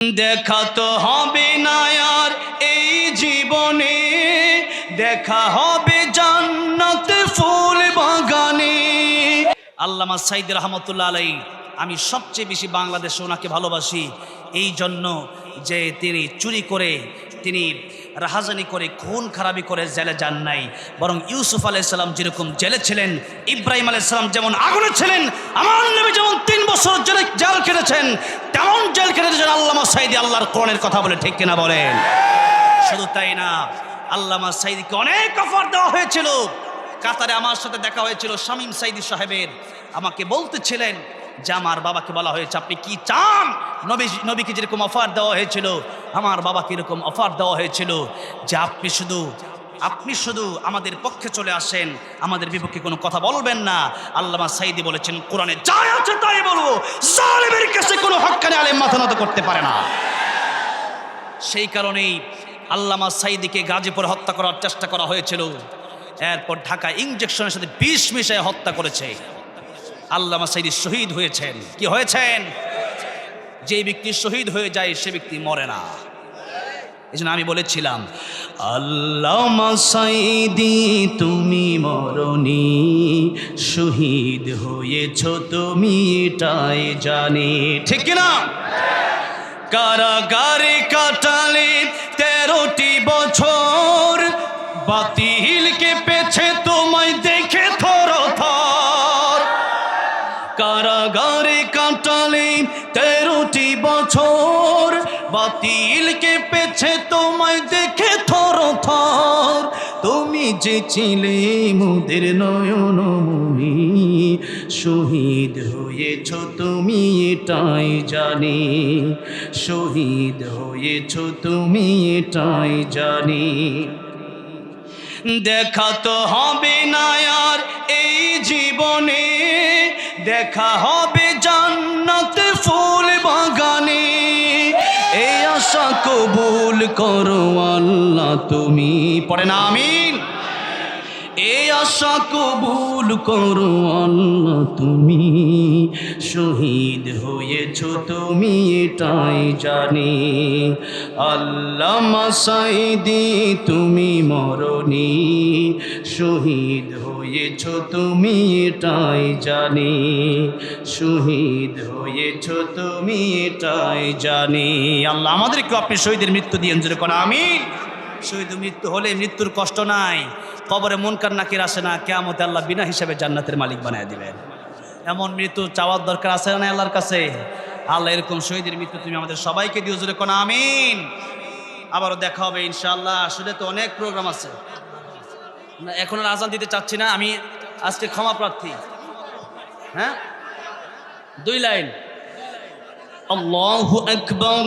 দেখা তো হবে না আর এই জীবনে, দেখা হবে জান্নাতে ফুল বাগানে। আল্লামা সাইদ রহমতুল্লাহ আলাই আমি সবচেয়ে বেশি বাংলাদেশে ওনাকে ভালোবাসি। এই জন্য যে তিনি চুরি করে, তিনি রাহাজানি করে, খুন খারাপি করে জেলে যান নাই। বরং ইউসুফ আলাইসাল্লাম যেরকম জেলে ছিলেন, ইব্রাহিম আলাইসাল্লাম যেমন আগুনে ছিলেন, আমার নবী যেমন তিন বছর জেলে জেল কেটেছেন, তেমন জেল কেটেছেন আল্লামা সাইদি, আল্লাহর কোরআনের কথা বলে ঠিক কিনা বলেন? শুধু তাই না, আল্লামা সাইদিকে অনেক অফার দেওয়া হয়েছিল। কাতারে আমার সাথে দেখা হয়েছিল শামীম সাইদি সাহেবের। আমাকে বলতেছিলেন যে, আমার বাবাকে বলা হয়েছে, আপনি কি চান? নবী, নবীকে যেরকম অফার দেওয়া হয়েছিল, আমার বাবাকে এরকম অফার দেওয়া হয়েছিল যে, আপনি শুধু আপনি শুধু আমাদের পক্ষে চলে আসেন, আমাদের বিপক্ষে কোনো কথা বলবেন না। আল্লামা সাইদি বলেছেন, কোরআনে যাই আছে তাই বলব। জালেমের কাছে কোনো হক্কানে আলেম মাথা নত করতে পারে না। সেই কারণেই আল্লামা সাইদিকে গাজীপুরে হত্যা করার চেষ্টা করা হয়েছিল। এরপর ঢাকা ইঞ্জেকশনের সাথে বিষ মিশিয়ে হত্যা করেছে। আল্লামা সাইদি শহীদ হয়েছেন। কি হয়েছেন? যে ব্যক্তি শহীদ হয়ে যায়, সে ব্যক্তি মরে না। এই জন্য আমি বলেছিলাম, আল্লামা সাইদি তুমি মরণি, শহীদ হয়েছ তুমি এটাই জানি। ঠিক কিনা? কারাগারে কাটালে তেরোটি বছর, বাতিলকে পেছে তোমায় দেখে থর থর। কারাগারে কাটালে তেরোটি বছর বাতিলকে পেছে তোমায় দেখে থর থর। তুমি যে ছিলে মুদের নয়নমণি শহীদ হয়েছ তুমি এটাই জানি। শহীদ হয়েছ তুমি এটাই জানি। দেখা তো হবে না আর এই জীবনে, দেখা হবে কবুল করো আল্লাহ তুমি। পড়ে না আমিন। এই আশা কবুল করো আল্লাহ তুমি। শহীদ হয়েছ তুমি এটাই জানি। আল্লাহ মাসাইদি, তুমি মরণি। শহীদ হয়েছ তুমি এটাই জানি। শহীদ হয়েছ তুমি এটাই জানি। আল্লাহ আমাদেরকে আপনি শহীদের মৃত্যু দিয়ে যেরকম আমি শহীদ মৃত্যু হলে মৃত্যুর কষ্ট নাই, কবরে মন নাকির আসে না কেমতে আল্লাহ বিনা হিসাবে জান্নাতের মালিক বানায় দিবেন। এমন মৃত্যু চাওয়ার দরকার আছে না আল্লাহর কাছে? আল্লাহ এরকম শহীদের মৃত্যু তুমি আমাদের সবাইকে দিও, জোরে কোন আমিন। আবারও দেখা হবে ইনশাআল্লাহ। আসলে তো অনেক প্রোগ্রাম আছে। এখন আর আজান দিতে চাচ্ছি না, আমি আজকে ক্ষমা প্রার্থী। হ্যাঁ? দুই লাইন। আল্লাহু আকবার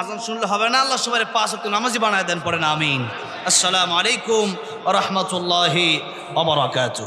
আজান শুনলে হবে না, আল্লাহ সবাই পাঁচ হক্ত নামাজি বানায় দেন, পড়েন, আমিন। আসসালামু আলাইকুম রহমতুল্লাহি অবরাকাত